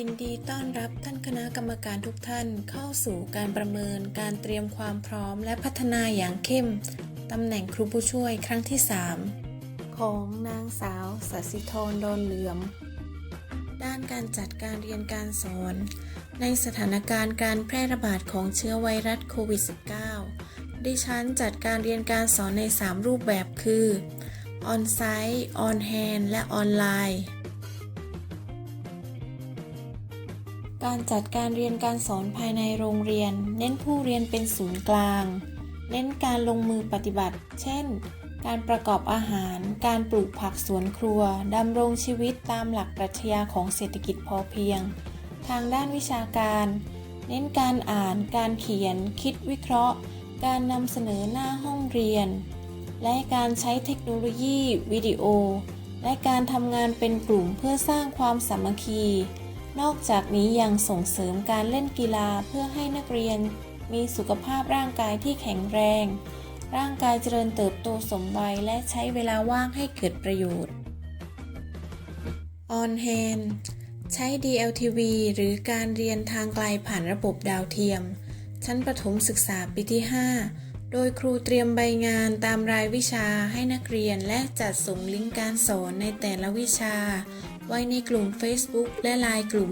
ยินดีต้อนรับท่านคณะกรรมการทุกท่านเข้าสู่การประเมินการเตรียมความพร้อมและพัฒนาอย่างเข้ม ตำแหน่งครูผู้ช่วยครั้งที่ 3 ของนางสาวสศิธรดนเหลือม ด้านการจัดการเรียนการสอน ในสถานการณ์การแพร่ระบาดของเชื้อไวรัสโควิด -19 ดิฉันจัดการเรียนการสอนใน 3 รูปแบบคือ ออนไซต์ ออนแฮนและออนไลน์ การจัดการเรียนการสอนภายในโรงเรียน เน้นผู้เรียนเป็นศูนย์กลาง เน้นการลงมือปฏิบัติ เช่น การประกอบอาหาร การปลูกผักสวนครัวดำรงชีวิตตามหลักปรัชญาของเศรษฐกิจพอเพียง ทางด้านวิชาการ เน้นการอ่าน การเขียน คิดวิเคราะห์ การนำเสนอหน้าห้องเรียน และการใช้เทคโนโลยี วิดีโอ และการทำงานเป็นกลุ่มเพื่อสร้างความสามัคคี นอกจากนี้ยังส่งเสริมการเล่นกีฬาเพื่อให้นักเรียนมีสุขภาพร่างกายที่แข็งแรง ร่างกายเจริญเติบโตสมวัยและใช้เวลาว่างให้เกิดประโยชน์ On Hand ใช้ DLTV หรือการเรียนทางไกลผ่านระบบดาวเทียม ชั้นประถมศึกษาปีที่ 5 โดยครูเตรียมใบงานตามรายวิชาให้นักเรียนและจัดส่งลิงก์การสอนในแต่ละวิชา ไว้ในกลุ่ม Facebook และไลน์กลุ่ม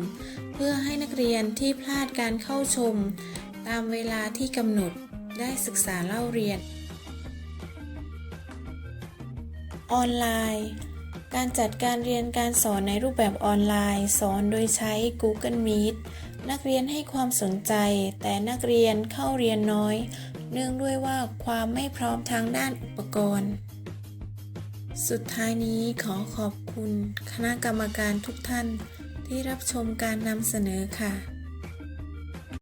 เพื่อให้นักเรียนที่พลาดการเข้าชม ตามเวลาที่กำหนดได้ศึกษาเล่าเรียน ออนไลน์ การจัดการเรียนการสอนในรูปแบบออนไลน์ สอนโดยใช้ Google Meet นักเรียนให้ความสนใจ แต่นักเรียนเข้าเรียนน้อย เนื่องด้วยว่าความไม่พร้อมทางด้านอุปกรณ์ สุดท้ายนี้ขอขอบคุณคณะกรรมการทุกท่านที่รับชมการนำเสนอค่ะ